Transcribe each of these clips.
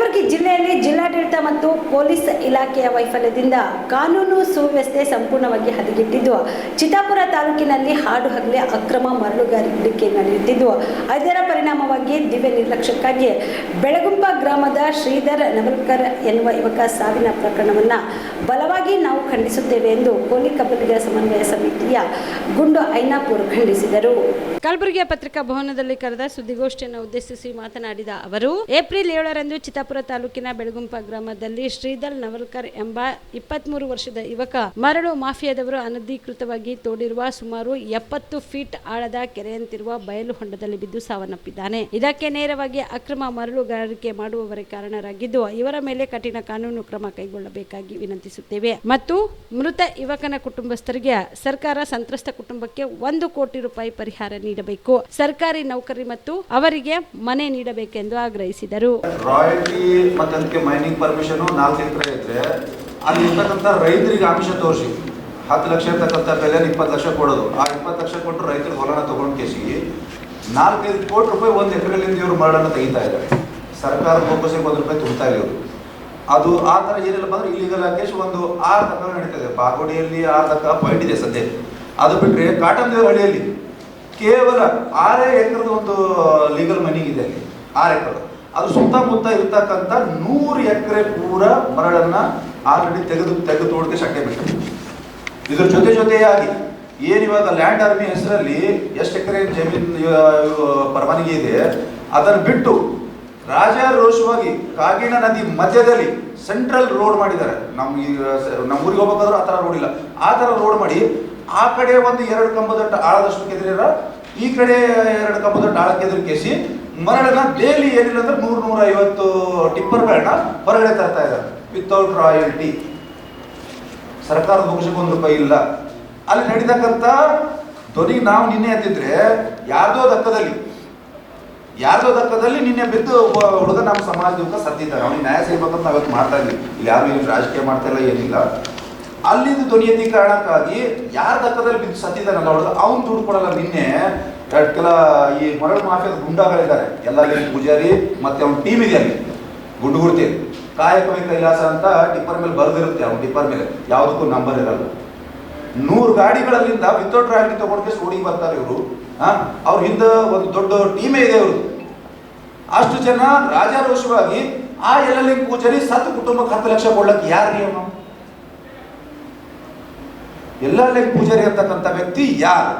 ಕಲಬುರಗಿ ಜಿಲ್ಲೆಯಲ್ಲಿ ಜಿಲ್ಲಾಡಳಿತ ಮತ್ತು ಪೊಲೀಸ್ ಇಲಾಖೆಯ ವೈಫಲ್ಯದಿಂದ ಕಾನೂನು ಸುವ್ಯವಸ್ಥೆ ಸಂಪೂರ್ಣವಾಗಿ ಹದಗೆಟ್ಟಿದ್ದು, ಚಿತ್ತಾಪುರ ತಾಲೂಕಿನಲ್ಲಿ ಹಾಡು ಹಗಲೇ ಅಕ್ರಮ ಮರಳುಗಾರಿಕೆ ನಡೆಯುತ್ತಿದ್ದು ಅದರ ಪರಿಣಾಮವಾಗಿ ದಿವ್ಯ ನಿರ್ಲಕ್ಷ್ಯಕ್ಕಾಗಿ ಬೆಳಗುಂಪ ಗ್ರಾಮದ ಶ್ರೀಧರ್ ನವಲ್ಕರ್ ಎನ್ನುವ ಯುವಕ ಸಾವಿನ ಪ್ರಕರಣವನ್ನು ಬಲವಾಗಿ ನಾವು ಖಂಡಿಸುತ್ತೇವೆ ಎಂದು ಕೋಲಿ ಕಬ್ಬಲಿಗರ ಸಮನ್ವಯ ಸಮಿತಿಯ ಗುಂಡು ಐನಾಪುರ್ ಖಂಡಿಸಿದರು. ಕಲಬುರಗಿಯ ಪತ್ರಿಕಾ ಭವನದಲ್ಲಿ ಕರೆದ ಸುದ್ದಿಗೋಷ್ಠಿಯನ್ನು ಉದ್ದೇಶಿಸಿ ಮಾತನಾಡಿದ ಅವರು, ಏಪ್ರಿಲ್ ಏಳರಂದು ಚಿತ್ತಾಪುರ ತಾಲೂಕಿನ ಬೆಳಗುಂಪ ಗ್ರಾಮದಲ್ಲಿ ಶ್ರೀಧರ್ ನವಲ್ಕರ್ ಎಂಬ ಇಪ್ಪತ್ಮೂರು ವರ್ಷದ ಯುವಕ ಮರಳು ಮಾಫಿಯಾದವರು ಅನಧಿಕೃತವಾಗಿ ತೋಡಿರುವ ಸುಮಾರು ಎಪ್ಪತ್ತು ಫೀಟ್ ಆಳದ ಕೆರೆಯಂತಿರುವ ಬಯಲು ಹೊಂಡದಲ್ಲಿ ಬಿದ್ದು ಸಾವನ್ನಪ್ಪಿದ್ದಾನೆ. ಇದಕ್ಕೆ ನೇರವಾಗಿ ಅಕ್ರಮ ಮರಳುಗಾರಿಕೆ ಮಾಡುವವರೇ ಕಾರಣರಾಗಿದ್ದು, ಇವರ ಮೇಲೆ ಕಠಿಣ ಕಾನೂನು ಕ್ರಮ ಕೈಗೊಳ್ಳಬೇಕಾಗಿ ವಿನಂತಿಸುತ್ತೇವೆ. ಮತ್ತು ಮೃತ ಯುವಕನ ಕುಟುಂಬಸ್ಥರಿಗೆ ಸರ್ಕಾರ ಸಂತ್ರಸ್ತ ಕುಟುಂಬಕ್ಕೆ ಒಂದು ಕೋಟಿ ರೂಪಾಯಿ ಪರಿಹಾರ ನೀಡಬೇಕು. ಸರ್ಕಾರಿ ನೌಕರಿ ಮತ್ತು ಅವರಿಗೆ ಮನೆ ನೀಡಬೇಕೆಂದು ಆಗ್ರಹಿಸಿದರು. ರಾಯಲ್ಟಿ ಮತ್ತೆ ಅದಕ್ಕೆ ಮೈನಿಂಗ್ ಪರ್ಮಿಷನ್ ನಾಲ್ಕು ಎಕರೆ ಇದ್ರೆ, ಅಲ್ಲಿ ಇರ್ತಕ್ಕಂಥ ರೈತರಿಗೆ ಆಮಿಷ ತೋರಿಸಿ. ಹತ್ತು ಲಕ್ಷ ಇರ್ತಕ್ಕಂಥ ಬೆಲೆ ಇಪ್ಪತ್ತು ಲಕ್ಷ ಕೊಡೋದು. ಆ ಇಪ್ಪತ್ತು ಲಕ್ಷ ಕೊಟ್ಟು ರೈತರು ಹೊಲನ ತಗೊಂಡು ಕೇಸಿ ನಾಲ್ಕೈದು ಕೋಟಿ ರೂಪಾಯಿ ಒಂದು ಎಕರೆಗಳಿಂದ ಇವರು ಮರಳನ್ನು ತೆಗಿತಾ ಇದ್ದಾರೆ. ಸರ್ಕಾರ ಬೋಕಸಿಗೆ ಒಂದು ರೂಪಾಯಿ ತುಂಬ್ತಾ ಇವರು. ಅದು ಆ ಥರ ಏನಿಲ್ಲ ಅಂದ್ರೆ ಇಲ್ಲಿಗಲ್ ಕೇಸ್ ಒಂದು ಆರು ತಕ್ಕ ನಡೀತದೆ ಬಾಗೋಡಿಯಲ್ಲಿ ಆರು ತಕ್ಕ ಪಾಯಿಂಟ್ ಇದೆ ಸದ್ಯ. ಅದು ಬಿಟ್ಟರೆ ಕಾಟನ್ ದೇವರ ಹಳ್ಳಿಯಲ್ಲಿ ಕೇವಲ ಆರೇ ಎಕರದ ಒಂದು ಲೀಗಲ್ ಮನಿಗಿದೆ ಅಲ್ಲಿ. ಆರು ಎಕರೆ. ಅದು ಸುತ್ತಮುತ್ತ ಇರ್ತಕ್ಕಂಥ ನೂರು ಎಕರೆ ಪೂರ ಮರಳನ್ನ ಆಲ್ರೆಡಿ ತೆಗೆದು ತೆಗೆದು ತೋಡಕ್ಕೆ ಶಕ್ತಿ ಬಿಟ್ಟು. ಇದ್ರ ಜೊತೆ ಜೊತೆಯಾಗಿ ಏನು ಇವಾಗ ಲ್ಯಾಂಡ್ ಆರ್ಮಿ ಹೆಸರಲ್ಲಿ ಎಷ್ಟು ಎಕರೆ ಜಮೀನ್ ಪರವಾನಗಿ ಇದೆ ಅದನ್ನು ಬಿಟ್ಟು ರಾಜಾರೋಷವಾಗಿ ಕಾಗಿನ ನದಿ ಮಧ್ಯದಲ್ಲಿ ಸೆಂಟ್ರಲ್ ರೋಡ್ ಮಾಡಿದ್ದಾರೆ. ನಮ್ಮ ನಮ್ಮ ಊರಿಗೆ ಹೋಗ್ಬೇಕಾದ್ರೂ ಆ ಥರ ರೋಡ್ ಇಲ್ಲ. ಆ ಥರ ರೋಡ್ ಮಾಡಿ ಆ ಕಡೆ ಒಂದು ಎರಡು ಕಂಬದಷ್ಟು ಆಳದಷ್ಟು ಕೆದರಿರ ಈ ಕಡೆ ಎರಡು ಕಂಬದಷ್ಟು ಆಳ ಕೆದರಿ ಕೇಸಿ ಮರಳನ್ನ ಡೇಲಿ ಏನಿಲ್ಲ ಅಂದ್ರೆ ನೂರ ನೂರ ಐವತ್ತು ಟಿಪ್ಪರ್ಗಳನ್ನ ಹೊರಗಡೆ ತರ್ತಾ ಇದ್ದಾರೆ. ವಿತೌಟ್ ರಾಯಲ್ಟಿ ಸರ್ಕಾರದ ಒಂದು ರೂಪಾಯಿ ಇಲ್ಲ. ಅಲ್ಲಿ ನಡೀತಕ್ಕಂಥ ಧ್ವನಿ ನಾವು ನಿನ್ನೆ ಎದ್ದಿದ್ರೆ ಯಾರ್ದೋ ದಕ್ಕದಲ್ಲಿ ಯಾರ್ದೋ ದಕ್ಕದಲ್ಲಿ ನಿನ್ನೆ ಬಿದ್ದು ಹುಡುಗ ನಮ್ಮ ಸಮಾಜದ ಸತ್ತಿದ್ದಾರೆ. ಅವ್ನಿಗೆ ನ್ಯಾಯ ಸಿಗ್ಬೇಕಂತ ಅವತ್ತು ಮಾಡ್ತಾ ಇದ್ವಿ. ಯಾರು ಏನು ರಾಜಕೀಯ ಮಾಡ್ತಾ ಇಲ್ಲ, ಏನಿಲ್ಲ. ಅಲ್ಲಿಂದ ಧ್ವನಿ ಕಾರಣಕ್ಕಾಗಿ ಯಾರ ದಕ್ಕದಲ್ಲಿ ಬಿದ್ದು ಸತ್ತಿದ್ದಾನಲ್ಲ ಹೊಡೆದು ಅವ್ನು ದುಡ್ಡು ಕೊಡಲ್ಲ ನಿನ್ನೆ. ಎರಡು ಕೆಲ ಈ ಮರಳು ಮಾಫಿಯಾದ ಗುಂಡಾಗಳಿದ್ದಾರೆ. ಎಲ್ಲ ಪೂಜಾರಿ ಮತ್ತೆ ಅವ್ನ ಟೀಮ್ ಇದೆ ಅಲ್ಲಿ ಗುಂಡುಗುರ್ತಿ ಕಾಯಕವೇ ಕೈಲಾಸ ಅಂತ ಟಿಪ್ಪರ್ ಮೇಲೆ ಬರೆದಿರುತ್ತೆ. ಅವ್ನ ಟಿಪ್ಪರ್ ಮೇಲೆ. ಯಾವುದಕ್ಕೂ ನಂಬರ್ ಇರಲ್ಲ. ನೂರು ಗಾಡಿಗಳಲ್ಲಿಂದ ವಿತೌಟ್ ರಾಯಲ್ಟಿ ತಗೊಂಡ್ರೆ ಸ್ಟೋಡಿಗೆ ಬರ್ತಾರೆ ಇವರು. ಅವ್ರ ಹಿಂದೆ ಒಂದು ದೊಡ್ಡ ಟೀಮೇ ಇದೆ ಅವರು ಅಷ್ಟು ಜನ ರಾಜಾರೋಷವಾಗಿ ಆ ಎಲ್ಲಲ್ಲಿ ಪೂಜಾರಿ ಸತ್ತು ಕುಟುಂಬಕ್ಕೆ ಹತ್ತು ಲಕ್ಷ ಕೊಡ್ಲಕ್ಕೆ ಯಾರು ನಿಯಮ? ಎಲ್ಲಲ್ಲಿ ಪೂಜಾರಿ ಅಂತಕ್ಕಂಥ ವ್ಯಕ್ತಿ ಯಾರು?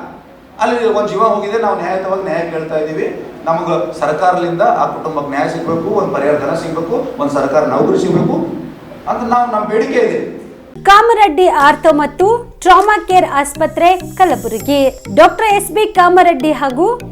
ಅಲ್ಲಿ ಒಂದು ಜೀವ ಹೋಗಿದೆ, ನಾವು ನ್ಯಾಯಯುತವಾಗಿ ನ್ಯಾಯ ಕೇಳ್ತಾ ಇದ್ದೀವಿ. ನಮಗೆ ಸರ್ಕಾರದಿಂದ ಆ ಕುಟುಂಬಕ್ಕೆ ನ್ಯಾಯ ಸಿಗಬೇಕು, ಒಂದು ಪರಿಹಾರ ಧನ ಸಿಗಬೇಕು, ಒಂದು ಸರ್ಕಾರ ನೌಕರಿ ಸಿಗಬೇಕು ಅಂತ ನಾವು ನಮ್ಮ ಬೇಡಿಕೆ ಇದೆ. ಕಾಮರೆಡ್ಡಿ ಆರ್ಥೋ ಮತ್ತು ಟ್ರಾಮಾ ಕೇರ್ ಆಸ್ಪತ್ರೆ Kalaburagi. Doctor S B Kamareddy ಹಾಗೂ